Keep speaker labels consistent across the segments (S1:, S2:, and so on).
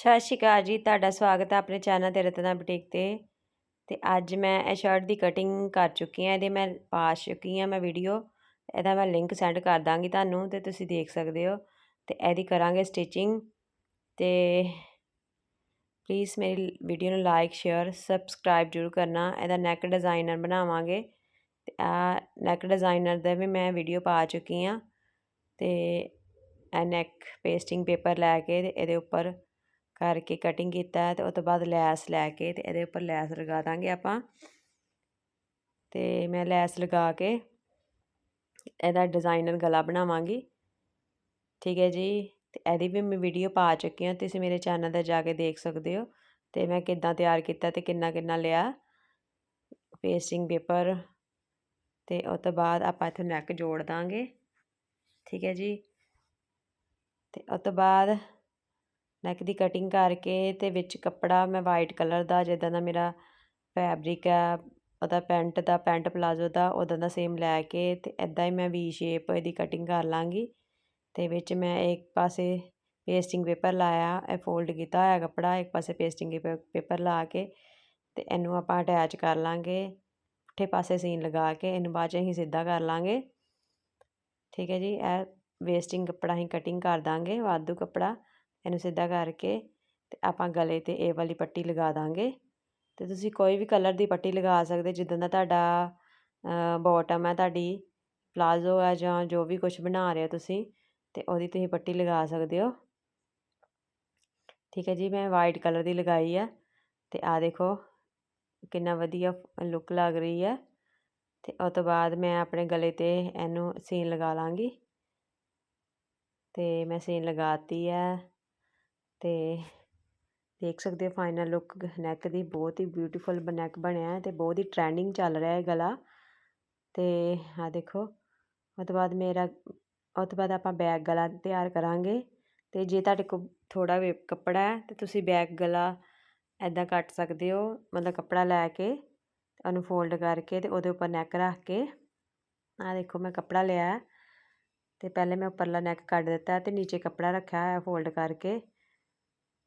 S1: ਸਤਿ ਸ਼੍ਰੀ ਅਕਾਲ ਜੀ, ਤੁਹਾਡਾ ਸਵਾਗਤ ਹੈ ਆਪਣੇ ਚੈਨਲ ਤੇ ਰਤਨਾ ਬੁਟੀਕ ਤੇ। ਤੇ ਅੱਜ ਮੈਂ ਇਹ ਸ਼ਰਟ ਦੀ ਕਟਿੰਗ ਕਰ ਚੁੱਕੀ ਹਾਂ, ਇਹਦੇ ਮੈਂ ਪਾ ਚੁੱਕੀ ਹਾਂ ਮੈਂ ਵੀਡੀਓ ਇਹਦਾ ਮੈਂ ਲਿੰਕ ਸੈਂਡ ਕਰ ਦਾਂਗੀ ਤੁਹਾਨੂੰ ਤੇ ਤੁਸੀਂ ਦੇਖ ਸਕਦੇ ਹੋ। ਤੇ ਇਹਦੀ ਕਰਾਂਗੇ ਸਟਿਚਿੰਗ ਤੇ ਪਲੀਜ਼ ਮੇਰੀ ਵੀਡੀਓ ਨੂੰ ਲਾਈਕ ਸ਼ੇਅਰ ਸਬਸਕ੍ਰਾਈਬ ਜ਼ਰੂਰ ਕਰਨਾ। ਇਹਦਾ ਨੈਕ ਡਿਜ਼ਾਈਨਰ ਬਣਾਵਾਂਗੇ। ਤੇ ਆ ਨੈਕ ਡਿਜ਼ਾਈਨਰ ਦਾ ਵੀ ਮੈਂ ਵੀਡੀਓ ਪਾ ਚੁੱਕੀ ਹਾਂ। ਤੇ ਇਹ ਨੈਕ ਪੇਸਟਿੰਗ ਪੇਪਰ ਲੈ ਕੇ ਤੇ ਇਹਦੇ ਉੱਪਰ ਕਰਕੇ ਕਟਿੰਗ ਕੀਤਾ ਤੇ ਉਸ ਤੋਂ ਬਾਅਦ ਲੈਸ ਲੈ ਕੇ ਤੇ ਇਹਦੇ ਉੱਪਰ ਲੈਸ ਲਗਾ ਦਾਂਗੇ ਆਪਾਂ। ਤੇ ਮੈਂ ਲੈਸ ਲਗਾ ਕੇ ਇਹਦਾ ਡਿਜ਼ਾਈਨਰ ਗਲਾ ਬਣਾਵਾਂਗੀ। ਠੀਕ ਹੈ ਜੀ? ਤੇ ਇਹਦੀ ਵੀ ਮੈਂ ਵੀਡੀਓ ਪਾ ਚੁੱਕੀ ਹਾਂ, ਤੁਸੀਂ ਮੇਰੇ ਚੈਨਲ ਤੇ ਜਾ ਕੇ ਦੇਖ ਸਕਦੇ ਹੋ। ਤੇ ਮੈਂ ਕਿੱਦਾਂ ਤਿਆਰ ਕੀਤਾ ਤੇ ਕਿੰਨਾ ਕਿੰਨਾ ਲਿਆ। ਪੇਸਟਿੰਗ ਪੇਪਰ ਤੇ ਉਸ ਤੋਂ ਬਾਅਦ ਆਪਾਂ ਇੱਥੇ ਨੈਕ ਜੋੜ ਦਾਂਗੇ। ਠੀਕ ਹੈ ਜੀ? ਤੇ ਉਸ ਤੋਂ ਬਾਅਦ ਨੈਕ ਦੀ ਕਟਿੰਗ ਕਰਕੇ ਅਤੇ ਵਿੱਚ ਕੱਪੜਾ ਮੈਂ ਵਾਈਟ ਕਲਰ ਦਾ, ਜਿੱਦਾਂ ਦਾ ਮੇਰਾ ਫੈਬਰਿਕ ਹੈ, ਉਹਦਾ ਪੈਂਟ ਦਾ, ਪੈਂਟ ਪਲਾਜ਼ੋ ਦਾ ਉੱਦਾਂ ਦਾ ਸੇਮ ਲੈ ਕੇ ਅਤੇ ਇੱਦਾਂ ਹੀ ਮੈਂ ਵੀ ਸ਼ੇਪ ਇਹਦੀ ਕਟਿੰਗ ਕਰ ਲਵਾਂਗੀ ਅਤੇ ਵਿੱਚ ਮੈਂ ਇੱਕ ਪਾਸੇ ਪੇਸਟਿੰਗ ਪੇਪਰ ਲਾਇਆ, ਇਹ ਫੋਲਡ ਕੀਤਾ ਹੋਇਆ ਕੱਪੜਾ, ਇੱਕ ਪਾਸੇ ਪੇਸਟਿੰਗ ਪੇਪਰ ਲਾ ਕੇ ਅਤੇ ਇਹਨੂੰ ਆਪਾਂ ਅਟੈਚ ਕਰ ਲਾਂਗੇ। ਪੁੱਠੇ ਪਾਸੇ ਸੀਨ ਲਗਾ ਕੇ ਇਹਨੂੰ ਬਾਅਦ ਚ ਅਸੀਂ ਸਿੱਧਾ ਕਰ ਲਾਂਗੇ। ਠੀਕ ਹੈ ਜੀ, ਇਹ ਵੇਸਟਿੰਗ ਕੱਪੜਾ ਅਸੀਂ ਕਟਿੰਗ ਕਰ ਦਾਂਗੇ, ਵਾਧੂ ਕੱਪੜਾ। ਇਹਨੂੰ ਸਿੱਧਾ ਕਰਕੇ ਤੇ ਆਪਾਂ ਗਲੇ ਤੇ ਇਹ ਵਾਲੀ ਪੱਟੀ ਲਗਾ ਦਾਂਗੇ। ਤੇ ਤੁਸੀਂ ਕੋਈ ਵੀ ਕਲਰ ਦੀ ਪੱਟੀ ਲਗਾ ਸਕਦੇ, ਜਿੱਦਾਂ ਦਾ ਤੁਹਾਡਾ ਬਾਟਮ ਹੈ ਤੁਹਾਡੀ ਪਲਾਜ਼ੋ ਹੈ ਜਾਂ ਜੋ ਵੀ ਕੁਝ ਬਣਾ ਰਹੇ ਹੋ ਤੁਸੀਂ, ਤੇ ਉਹਦੀ ਤੁਸੀਂ ਪੱਟੀ ਲਗਾ ਸਕਦੇ ਹੋ। ਠੀਕ ਹੈ ਜੀ, ਮੈਂ ਵਾਈਟ ਕਲਰ ਦੀ ਲਗਾਈ ਹੈ ਤੇ ਆ ਦੇਖੋ, ਕਿੰਨਾ ਵਧੀਆ ਲੁੱਕ ਲੱਗ ਰਹੀ ਹੈ ਤੇ ਉਸ ਤੋਂ ਬਾਅਦ ਮੈਂ ਆਪਣੇ ਗਲੇ ਤੇ ਇਹਨੂੰ ਸੀਨ ਲਗਾ ਲਾਂਗੀ। ਤੇ ਮੈਂ ਸੀਨ ਲਗਾਤੀ ਹੈ ਅਤੇ ਦੇਖ ਸਕਦੇ ਹੋ ਫਾਈਨਲ ਲੁੱਕ ਨੈਕ ਦੀ ਬਹੁਤ ਹੀ ਬਿਊਟੀਫੁਲ ਨੈਕ ਬਣਿਆ ਹੈ ਤੇ ਬਹੁਤ ਹੀ ਟ੍ਰੈਂਡਿੰਗ ਚੱਲ ਰਿਹਾ ਹੈ ਗਲਾ। ਤੇ ਆ ਦੇਖੋ ਉਸ ਤੋਂ ਬਾਅਦ ਮੇਰਾ ਉਸ ਤੋਂ ਬਾਅਦ ਆਪਾਂ ਬੈਕ ਗਲਾ ਤਿਆਰ ਕਰਾਂਗੇ। ਤੇ ਜੇ ਤੁਹਾਡੇ ਕੋਲ ਥੋੜਾ ਵੇ ਕੱਪੜਾ ਹੈ, ਤੇ ਤੁਸੀਂ ਬੈਕ ਗਲਾ ਐਦਾਂ ਕੱਟ ਸਕਦੇ ਹੋ, ਮਤਲਬ ਕੱਪੜਾ ਲੈ ਕੇ, ਉਹਨੂੰ ਫੋਲਡ ਕਰਕੇ ਤੇ ਉਹਦੇ ਉੱਪਰ ਨੈਕ ਰੱਖ ਕੇ। ਆ ਦੇਖੋ, ਮੈਂ ਕੱਪੜਾ ਲਿਆ ਤੇ ਪਹਿਲੇ ਮੈਂ ਉੱਪਰਲਾ ਨੈਕ ਕੱਢ ਦਿੱਤਾ ਤੇ ਨੀਚੇ ਕੱਪੜਾ ਰੱਖਿਆ ਹੋਇਆ ਫੋਲਡ ਕਰਕੇ।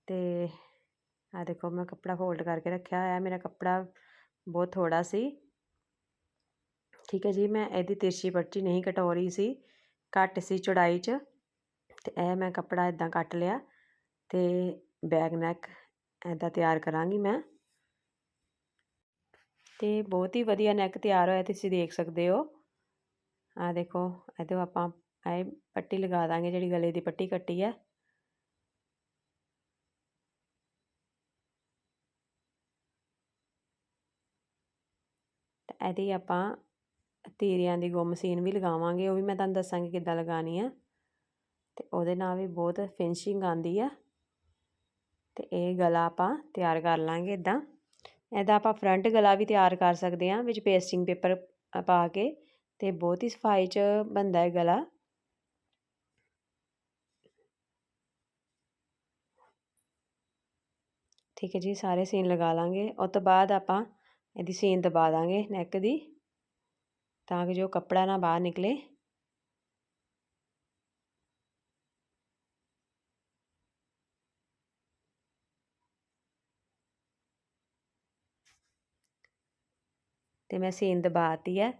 S1: ਤੇ ਆ ਦੇਖੋ ਮੈਂ ਕੱਪੜਾ ਫੋਲਡ ਕਰਕੇ ਰੱਖਿਆ ਹੋਇਆ, ਮੇਰਾ ਕੱਪੜਾ ਬਹੁਤ ਥੋੜਾ ਸੀ। ਠੀਕ ਹੈ ਜੀ, ਮੈਂ ਇਹਦੀ ਤਿਰਛੀ ਪਰਚੀ ਨਹੀਂ ਕਟੋਰੀ ਸੀ, ਘੱਟ ਸੀ ਚੌੜਾਈ 'ਚ, ਤੇ ਇਹ ਮੈਂ ਕੱਪੜਾ ਇਦਾਂ ਕੱਟ ਲਿਆ ਤੇ ਬੈਕ ਨੈਕ ਇਦਾਂ ਤਿਆਰ ਕਰਾਂਗੀ ਮੈਂ। ਤੇ ਬਹੁਤ ਹੀ ਵਧੀਆ ਨੈਕ ਤਿਆਰ ਹੋਇਆ, ਤੁਸੀਂ ਦੇਖ ਸਕਦੇ ਹੋ। ਆ ਦੇਖੋ, ਇਹਦੇ ਆਪਾਂ ਇਹ ਪੱਟੀ ਲਗਾ ਦਾਂਗੇ ਜਿਹੜੀ ਗਲੇ ਦੀ ਪੱਟੀ ਕੱਟੀ ਹੈ। ਇਹਦੀ ਆਪਾਂ ਤੀਰਿਆਂ ਦੀ ਗੁੰਮ ਸੀਨ ਵੀ ਲਗਾਵਾਂਗੇ, ਉਹ ਵੀ ਮੈਂ ਤੁਹਾਨੂੰ ਦੱਸਾਂਗੀ ਕਿੱਦਾਂ ਲਗਾਣੀ ਆ। ਤੇ ਉਹਦੇ ਨਾਲ ਵੀ ਬਹੁਤ ਫਿਨਿਸ਼ਿੰਗ ਆਂਦੀ ਆ। ਤੇ ਇਹ ਗਲਾ ਆਪਾਂ ਤਿਆਰ ਕਰ ਲਾਂਗੇ ਇਦਾਂ ਇਹਦਾ ਆਪਾਂ ਫਰੰਟ ਗਲਾ ਵੀ ਤਿਆਰ ਕਰ ਸਕਦੇ ਆ, ਵਿੱਚ ਪੇਸਟਿੰਗ ਪੇਪਰ ਪਾ ਕੇ, ਤੇ ਬਹੁਤ ਹੀ ਸਫ਼ਾਈ 'ਚ ਬੰਦਾ ਹੈ ਗਲਾ। ਠੀਕ ਹੈ ਜੀ, ਸਾਰੇ ਸੀਨ ਲਗਾ ਲਾਂਗੇ। ਉਸ ਤੋਂ ਬਾਅਦ ਆਪਾਂ ਇਹਦੀ ਸੀਨ ਦਬਾ ਦਾਂਗੇ ਨੈਕ ਦੀ, ਤਾਂ ਕਿ ਜੋ ਕੱਪੜਾ ਨਾ ਬਾਹਰ ਨਿਕਲੇ। ਤੇ ਮੈਂ ਸੀਨ ਦਬਾਤੀ ਹੈ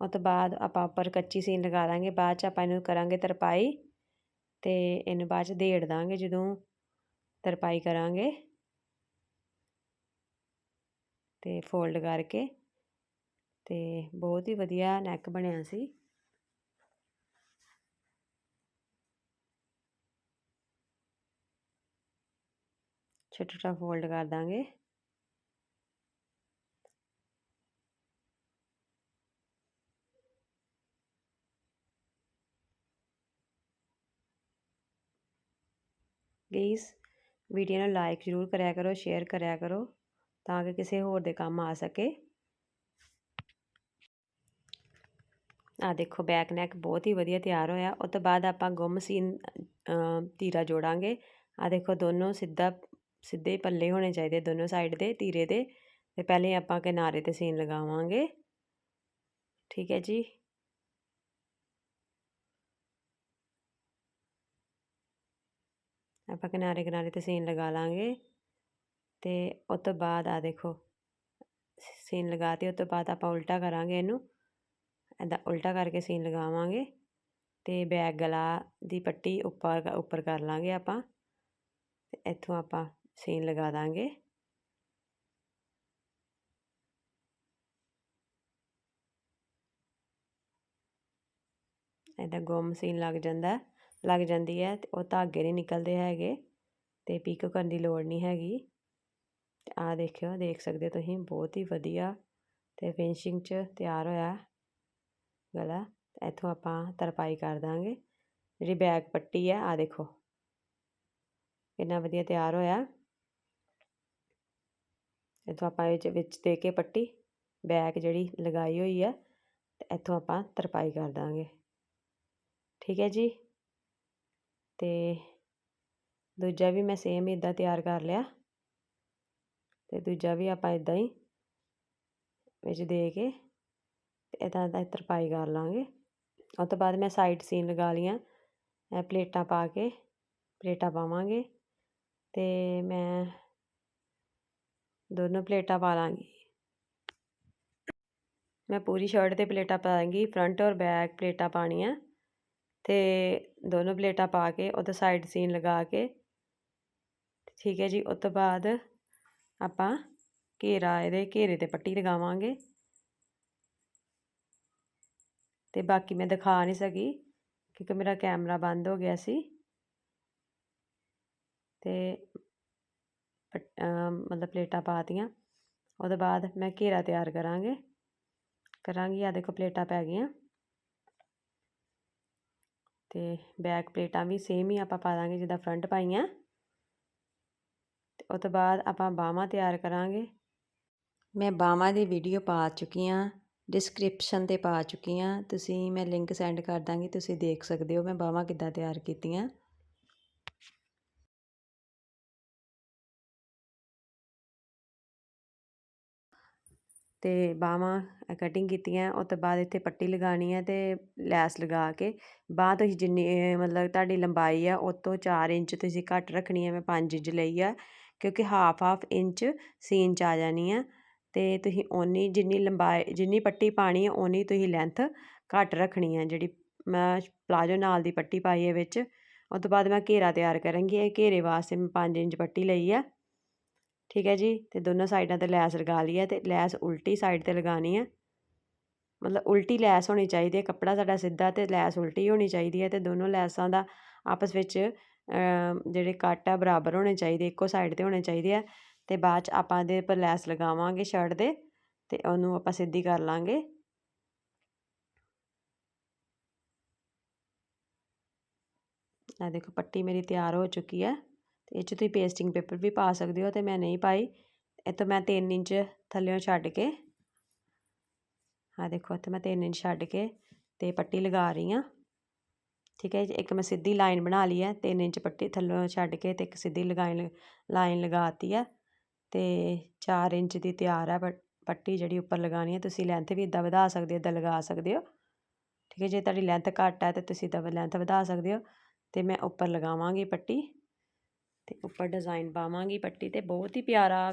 S1: ਉਹ ਤੋਂ ਬਾਅਦ ਆਪਾਂ ਉੱਪਰ ਕੱਚੀ ਸੀਨ ਲਗਾ ਦਾਂਗੇ, ਬਾਅਦ ਚ ਆਪਾਂ ਇਹਨੂੰ ਕਰਾਂਗੇ ਤਰਪਾਈ। ਤੇ ਇਹਨੂੰ ਬਾਅਦ ਚ ਦੇੜ ਦਾਂਗੇ, ਜਦੋਂ ਤਰਪਾਈ ਕਰਾਂਗੇ। ਤੇ ਫੋਲਡ ਕਰਕੇ ਅਤੇ ਬਹੁਤ ਹੀ ਵਧੀਆ ਨੈਕ ਬਣਿਆ ਸੀ। ਛੋਟਾ ਛੋਟਾ ਫੋਲਡ ਕਰ ਦਾਂਗੇ। ਪਲੀਜ਼ ਵੀਡੀਓ ਨੂੰ ਲਾਈਕ ਜ਼ਰੂਰ ਕਰਿਆ ਕਰੋ ਸ਼ੇਅਰ ਕਰਿਆ ਕਰੋ। ਤਾਂ ਕਿ ਕਿਸੇ ਹੋਰ ਦੇ ਕੰਮ ਆ ਸਕੇ। ਆ ਦੇਖੋ ਬੈਕ ਨੈਕ ਬਹੁਤ ਹੀ ਵਧੀਆ ਤਿਆਰ ਹੋਇਆ। ਉਸ ਤੋਂ ਬਾਅਦ ਆਪਾਂ ਗੁੰਮ ਸੀਨ ਤੀਰਾ ਜੋੜਾਂਗੇ। ਆ ਦੇਖੋ, ਦੋਨੋਂ ਸਿੱਧਾ, ਸਿੱਧੇ ਪੱਲੇ ਹੋਣੇ ਚਾਹੀਦੇ ਦੋਨੋਂ ਸਾਈਡ ਦੇ, ਤੀਰੇ ਦੇ। ਤੇ ਪਹਿਲੇ ਆਪਾਂ ਕਿਨਾਰੇ ਤੇ ਸੀਨ ਲਗਾਵਾਂਗੇ। ਠੀਕ ਹੈ ਜੀ। ਆਪਾਂ ਕਿਨਾਰੇ ਕਿਨਾਰੇ ਤੇ ਸੀਨ ਲਗਾ ਲਾਂਗੇ। ਅਤੇ ਉਹ ਤੋਂ ਬਾਅਦ ਆ ਦੇਖੋ, ਸੀਨ ਲਗਾ ਲਗਾਤੇ ਉਹ ਤੋਂ ਬਾਅਦ ਆਪਾਂ ਉਲਟਾ ਕਰਾਂਗੇ ਇਹਨੂੰ। ਇੱਦਾਂ ਉਲਟਾ ਕਰਕੇ ਸੀਨ ਲਗਾਵਾਂਗੇ ਅਤੇ ਬੈਕ ਗਲਾ ਦੀ ਪੱਟੀ ਉੱਪਰ ਉੱਪਰ ਕਰ ਲਾਂਗੇ ਆਪਾਂ। ਅਤੇ ਇੱਥੋਂ ਆਪਾਂ ਸੀਨ ਲਗਾ ਦਾਂਗੇ। ਐਦਾਂ ਗੁੰਮ ਸੀਨ ਲੱਗ ਜਾਂਦਾ, ਲੱਗ ਜਾਂਦੀ ਹੈ ਅਤੇ ਉਹ ਧਾਗੇ ਨਹੀਂ ਨਿਕਲਦੇ ਹੈਗੇ ਅਤੇ ਪੀਕੋ ਕਰਨ ਦੀ ਲੋੜ ਨਹੀਂ ਹੈਗੀ। ਆ ਦੇਖਿਓ, ਦੇਖ ਸਕਦੇ ਤੁਸੀਂ, ਬਹੁਤ ਹੀ ਵਧੀਆ ਤੇ ਫਿਨਿਸ਼ਿੰਗ 'ਚ ਤਿਆਰ ਹੋਇਆ ਗਲਾ। ਇੱਥੋਂ ਆਪਾਂ ਤਰਪਾਈ ਕਰ ਦਾਂਗੇ। ਜਿਹੜੀ ਬੈਕ ਪੱਟੀ ਹੈ ਆ ਦੇਖੋ। ਕਿੰਨਾ ਵਧੀਆ ਤਿਆਰ ਹੋਇਆ। ਇੱਥੋਂ ਆਪਾਂ ਵਿੱਚ ਵਿੱਚ ਦੇ ਕੇ ਪੱਟੀ ਬੈਕ ਜਿਹੜੀ ਲਗਾਈ ਹੋਈ ਹੈ ਤੇ ਇੱਥੋਂ ਆਪਾਂ ਤਰਪਾਈ ਕਰ ਦਾਂਗੇ। ਠੀਕ ਹੈ ਜੀ? ਤੇ ਦੂਜਾ ਵੀ ਮੈਂ ਸੇਮ ਇਦਾਂ ਤਿਆਰ ਕਰ ਲਿਆ। ਅਤੇ ਦੂਜਾ ਵੀ ਆਪਾਂ ਇੱਦਾਂ ਹੀ ਵਿੱਚ ਦੇ ਕੇ ਅਤੇ ਇੱਦਾਂ ਦਾ ਤਰਪਾਈ ਕਰ ਲਾਂਗੇ। ਉਹ ਤੋਂ ਬਾਅਦ ਮੈਂ ਸਾਈਡ ਸੀਨ ਲਗਾ ਲਈਆਂ। ਇਹ ਪਲੇਟਾਂ ਪਾ ਕੇ ਪਲੇਟਾਂ ਪਾਵਾਂਗੇ ਅਤੇ ਮੈਂ ਦੋਨੋਂ ਪਲੇਟਾਂ ਪਾ ਲਾਂਗੀ। ਮੈਂ ਪੂਰੀ ਸ਼ਰਟ ਤੇ ਪਲੇਟਾਂ ਪਾਵਾਂਗੀ ਫਰੰਟ ਔਰ ਬੈਕ ਪਲੇਟਾਂ ਪਾਣੀਆਂ ਤੇ ਦੋਨੋਂ ਪਲੇਟਾਂ ਪਾ ਕੇ ਉਹਦੇ ਸਾਈਡ ਸੀਨ ਲਗਾ ਕੇ, ਠੀਕ ਹੈ ਜੀ ਉਸ ਤੋਂ ਬਾਅਦ ਆਪਾਂ ਘੇਰਾ, ਇਹਦੇ ਘੇਰੇ ਤੇ ਪੱਟੀ ਲਗਾਵਾਂਗੇ। ਤੇ ਬਾਕੀ ਮੈਂ ਦਿਖਾ ਨਹੀਂ ਸਕੀ ਕਿਉਂਕਿ ਮੇਰਾ ਕੈਮਰਾ ਬੰਦ ਹੋ ਗਿਆ ਸੀ। ਤੇ ਮਤਲਬ ਪਲੇਟਾਂ ਪਾਤੀਆਂ। ਉਹਦੇ ਬਾਅਦ ਮੈਂ ਘੇਰਾ ਤਿਆਰ ਕਰਾਂਗੇ। ਕਰਾਂਗੀ ਆ ਦੇਖੋ ਪਲੇਟਾਂ ਪੈ ਗਈਆਂ। ਤੇ ਬੈਕ ਪਲੇਟਾਂ ਵੀ ਸੇਮ ਹੀ ਆਪਾਂ ਪਾ ਦਾਂਗੇ ਜਿੱਦਾਂ ਫਰੰਟ ਪਾਈਆਂ। ਉਸ ਤੋਂ ਬਾਅਦ ਆਪਾਂ ਬਾਹਾਂ ਤਿਆਰ ਕਰਾਂਗੇ। ਮੈਂ ਬਾਹਾਂ ਦੀ ਵੀਡੀਓ ਪਾ ਚੁੱਕੀ ਹਾਂ ਡਿਸਕ੍ਰਿਪਸ਼ਨ ਤੇ ਪਾ ਚੁੱਕੀ ਹਾਂ ਤੁਸੀਂ, ਮੈਂ ਲਿੰਕ ਸੈਂਡ ਕਰ ਦਾਂਗੀ, ਤੁਸੀਂ ਦੇਖ ਸਕਦੇ ਹੋ ਮੈਂ ਬਾਹਾਂ ਕਿੱਦਾਂ ਤਿਆਰ ਕੀਤੀਆਂ ਤੇ ਬਾਹਾਂ ਕਟਿੰਗ ਕੀਤੀਆਂ, ਉਸ ਤੋਂ ਬਾਅਦ ਇੱਥੇ ਪੱਟੀ ਲਗਾਣੀ ਹੈ ਤੇ ਲੈਸ ਲਗਾ ਕੇ ਬਾਹ ਤੁਸੀਂ ਜਿੰਨੀ, ਮਤਲਬ ਤੁਹਾਡੀ ਲੰਬਾਈ ਆ ਉਹ ਤੋਂ 4 ਇੰਚ ਤੁਸੀਂ ਘੱਟ ਰੱਖਣੀ ਹੈ ਮੈਂ 5 ਇੰਚ ਲਈ ਆ। ਕਿਉਂਕਿ ਹਾਫ ਹਾਫ ਇੰਚ ਸੀਨ ਚ ਆ ਜਾਣੀ ਆ। ਅਤੇ ਤੁਸੀਂ ਓਨੀ ਜਿੰਨੀ ਲੰਬਾਈ, ਜਿੰਨੀ ਪੱਟੀ ਪਾਣੀ ਹੈ ਓਨੀ ਤੁਸੀਂ ਲੈਂਥ ਘੱਟ ਰੱਖਣੀ ਹੈ ਜਿਹੜੀ ਮੈਂ ਪਲਾਜੋ ਨਾਲ ਦੀ ਪੱਟੀ ਪਾਈ ਹੈ ਵਿੱਚ ਉਸ ਤੋਂ ਬਾਅਦ ਮੈਂ ਘੇਰਾ ਤਿਆਰ ਕਰਾਂਗੀ। ਇਹ ਘੇਰੇ ਵਾਸਤੇ ਮੈਂ 5 ਇੰਚ ਪੱਟੀ ਲਈ ਹੈ ਠੀਕ ਹੈ ਜੀ? ਤੇ ਦੋਨੋਂ ਸਾਈਡਾਂ ਤੇ ਲੈਸ ਲਗਾ ਲਈ ਹੈ ਤੇ ਲੈਸ ਉਲਟੀ ਸਾਈਡ ਤੇ ਲਗਾਣੀ ਹੈ ਮਤਲਬ ਉਲਟੀ ਲੈਸ ਹੋਣੀ ਚਾਹੀਦੀ ਹੈ ਕੱਪੜਾ ਸਾਡਾ ਸਿੱਧਾ ਤੇ ਲੈਸ ਉਲਟੀ ਹੋਣੀ ਚਾਹੀਦੀ ਹੈ ਤੇ ਦੋਨੋਂ ਲੈਸਾਂ ਦਾ ਆਪਸ ਵਿੱਚ ਜਿਹੜੇ ਕੱਟ ਆ, ਬਰਾਬਰ ਹੋਣੇ ਚਾਹੀਦੇ, ਇੱਕੋ ਸਾਈਡ ਤੇ ਹੋਣੇ ਚਾਹੀਦੇ ਆ, ਤੇ ਬਾਅਦ ਚ ਆਪਾਂ ਇਹਦੇ ਉੱਪਰ ਲੈਸ ਲਗਾਵਾਂਗੇ ਸ਼ਰਟ ਦੇ, ਤੇ ਉਹਨੂੰ ਆਪਾਂ ਸਿੱਧੀ ਕਰ ਲਾਂਗੇ। ਆ ਦੇਖੋ, ਪੱਟੀ ਮੇਰੀ ਤਿਆਰ ਹੋ ਚੁੱਕੀ ਹੈ ਤੇ ਇਹ 'ਚ ਤੁਸੀਂ ਪੇਸਟਿੰਗ ਪੇਪਰ ਵੀ ਪਾ ਸਕਦੇ ਹੋ, ਤੇ ਮੈਂ ਨਹੀਂ ਪਾਈ। ਇਹ ਤੋਂ ਮੈਂ 3 ਇੰਚ ਥੱਲੇੋਂ ਛੱਡ ਕੇ ਆ ਦੇਖੋ ਇੱਥੇ ਮੈਂ 3 ਇੰਚ ਛੱਡ ਕੇ, ਤੇ ਪੱਟੀ ਲਗਾ ਰਹੀ ਹਾਂ ਠੀਕ ਹੈ ਜੀ, ਇੱਕ ਮੈਂ ਸਿੱਧੀ ਲਾਈਨ ਬਣਾ ਲਈ ਹੈ 3 ਇੰਚ ਪੱਟੀ ਥੱਲੋਂ ਛੱਡ ਕੇ ਤੇ ਇੱਕ ਸਿੱਧੀ ਲਗਾਈ ਲਾਈਨ ਲਗਾਤੀ ਹੈ ਤੇ 4 ਇੰਚ ਦੀ ਤਿਆਰ ਹੈ ਪੱਟੀ ਜਿਹੜੀ ਉੱਪਰ ਲਗਾਣੀ ਹੈ, ਤੁਸੀਂ ਲੈਂਥ ਵੀ ਇਦਾਂ ਵਧਾ ਸਕਦੇ ਹੋ ਇਦਾਂ ਲਗਾ ਸਕਦੇ ਹੋ। ਠੀਕ ਹੈ ਜੇ ਤੁਹਾਡੀ ਲੈਂਥ ਘੱਟ ਹੈ ਤੇ ਤੁਸੀਂ ਤਾਂ ਲੈਂਥ ਵਧਾ ਸਕਦੇ ਹੋ ਤੇ ਮੈਂ ਉੱਪਰ ਲਗਾਵਾਂਗੀ ਪੱਟੀ ਤੇ ਉੱਪਰ ਡਿਜ਼ਾਈਨ ਪਾਵਾਂਗੀ ਪੱਟੀ ਤੇ ਬਹੁਤ ਹੀ ਪਿਆਰਾ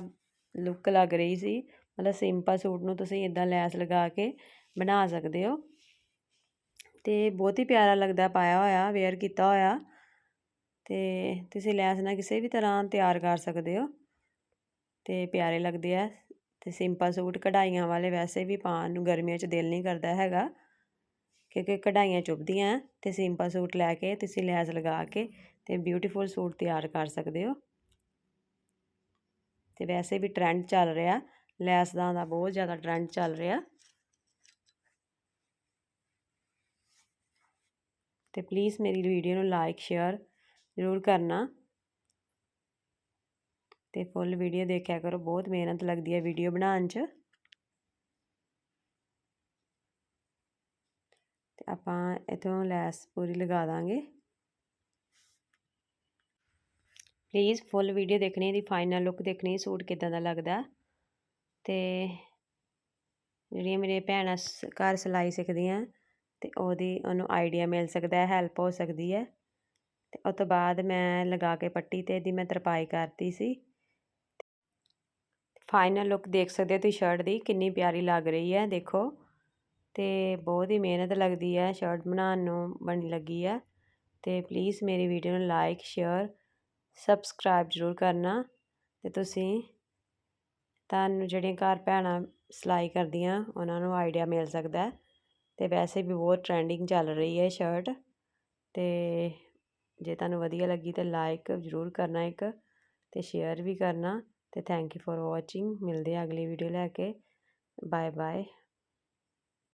S1: ਲੁੱਕ ਲੱਗ ਰਹੀ ਸੀ, ਮਤਲਬ ਸਿੰਪਲ ਸੂਟ ਨੂੰ ਤੁਸੀਂ ਇਦਾਂ ਲੈਸ ਲਗਾ ਕੇ ਬਣਾ ਸਕਦੇ ਹੋ। ਅਤੇ ਬਹੁਤ ਹੀ ਪਿਆਰਾ ਲੱਗਦਾ ਪਾਇਆ ਹੋਇਆ ਵੇਅਰ ਕੀਤਾ ਹੋਇਆ। ਅਤੇ ਤੁਸੀਂ ਲੈਸ ਨਾਲ ਕਿਸੇ ਵੀ ਤਰ੍ਹਾਂ ਤਿਆਰ ਕਰ ਸਕਦੇ ਹੋ। ਅਤੇ ਪਿਆਰੇ ਲੱਗਦੇ ਆ। ਅਤੇ ਸਿੰਪਲ ਸੂਟ ਕਢਾਈਆਂ ਵਾਲੇ ਵੈਸੇ ਵੀ ਪਾਉਣ ਨੂੰ ਗਰਮੀਆਂ 'ਚ ਦਿਲ ਨਹੀਂ ਕਰਦਾ ਹੈਗਾ। ਕਿਉਂਕਿ ਕਢਾਈਆਂ ਚੁੱਭਦੀਆਂ ਅਤੇ ਸਿੰਪਲ ਸੂਟ ਲੈ ਕੇ ਤੁਸੀਂ ਲੈਸ ਲਗਾ ਕੇ ਅਤੇ ਬਿਊਟੀਫੁਲ ਸੂਟ ਤਿਆਰ ਕਰ ਸਕਦੇ ਹੋ। ਅਤੇ ਵੈਸੇ ਵੀ ਟ੍ਰੈਂਡ ਚੱਲ ਰਿਹਾ। ਲੈਸ ਦਾ ਦਾ ਬਹੁਤ ਜ਼ਿਆਦਾ ਟ੍ਰੈਂਡ ਚੱਲ ਰਿਹਾ। ਤੇ ਪਲੀਜ਼ ਮੇਰੀ ਵੀਡੀਓ ਨੂੰ ਲਾਈਕ ਸ਼ੇਅਰ ਜ਼ਰੂਰ ਕਰਨਾ। ਤੇ ਫੁੱਲ ਵੀਡੀਓ ਦੇਖਿਆ ਕਰੋ, ਬਹੁਤ ਮਿਹਨਤ ਲੱਗਦੀ ਹੈ ਵੀਡੀਓ ਬਣਾਉਣ 'ਚ। ਤੇ ਆਪਾਂ ਇਥੋਂ ਲੈਸ ਪੂਰੀ ਲਗਾ ਦਾਂਗੇ। ਪਲੀਜ਼ ਫੁੱਲ ਵੀਡੀਓ ਦੇਖਣੀ ਦੀ ਫਾਈਨਲ ਲੁੱਕ ਦੇਖਣੀ, ਸੂਟ ਕਿਦਾਂ ਦਾ ਲੱਗਦਾ। ਤੇ ਜਿਹੜੀਆਂ ਮੇਰੇ ਭੈਣਾਂ ਘਰ ਸਿਲਾਈ ਸਿੱਖਦੀਆਂ ਅਤੇ ਉਹਦੀ, ਉਹਨੂੰ ਆਈਡੀਆ ਮਿਲ ਸਕਦਾ ਹੈਲਪ ਹੋ ਸਕਦੀ ਹੈ। ਅਤੇ ਉਹ ਤੋਂ ਬਾਅਦ ਮੈਂ ਲਗਾ ਕੇ ਪੱਟੀ ਤੇ ਇਹਦੀ ਮੈਂ ਤਰਪਾਈ ਕਰਤੀ ਸੀ। ਫਾਈਨਲ ਲੁੱਕ ਦੇਖ ਸਕਦੇ ਹੋ ਤੁਸੀਂ ਸ਼ਰਟ ਦੀ, ਕਿੰਨੀ ਪਿਆਰੀ ਲੱਗ ਰਹੀ ਹੈ, ਦੇਖੋ। ਤੇ ਬਹੁਤ ਹੀ ਮਿਹਨਤ ਲੱਗਦੀ ਹੈ ਸ਼ਰਟ ਬਣਾਉਣ ਨੂੰ, ਬਣੀ ਲੱਗੀ ਹੈ। ਤੇ ਪਲੀਜ਼ ਮੇਰੀ ਵੀਡੀਓ ਨੂੰ ਲਾਈਕ ਸ਼ੇਅਰ ਸਬਸਕ੍ਰਾਈਬ ਜ਼ਰੂਰ ਕਰਨਾ। ਤੇ ਤੁਸੀਂ ਤੁਹਾਨੂੰ ਜਿਹੜੀਆਂ ਘਰ ਭੈਣਾਂ ਸਿਲਾਈ ਕਰਦੀਆਂ, ਉਹਨਾਂ ਨੂੰ ਆਈਡੀਆ ਮਿਲ ਸਕਦਾ ਤੇ ਵੈਸੇ ਵੀ ਬਹੁਤ ਟ੍ਰੈਂਡਿੰਗ ਚੱਲ ਰਹੀ ਹੈ ਸ਼ਰਟ ਤੇ ਜੇ ਤੁਹਾਨੂੰ ਵਧੀਆ ਲੱਗੀ ਤੇ ਲਾਈਕ ਜ਼ਰੂਰ ਕਰਨਾ ਇੱਕ ਤੇ ਸ਼ੇਅਰ ਵੀ ਕਰਨਾ ਤੇ ਥੈਂਕ ਯੂ ਫॉर ਵਾਚਿੰਗ ਮਿਲਦੇ ਆ ਅਗਲੀ ਵੀਡੀਓ ਲੈ ਕੇ ਬਾਏ ਬਾਏ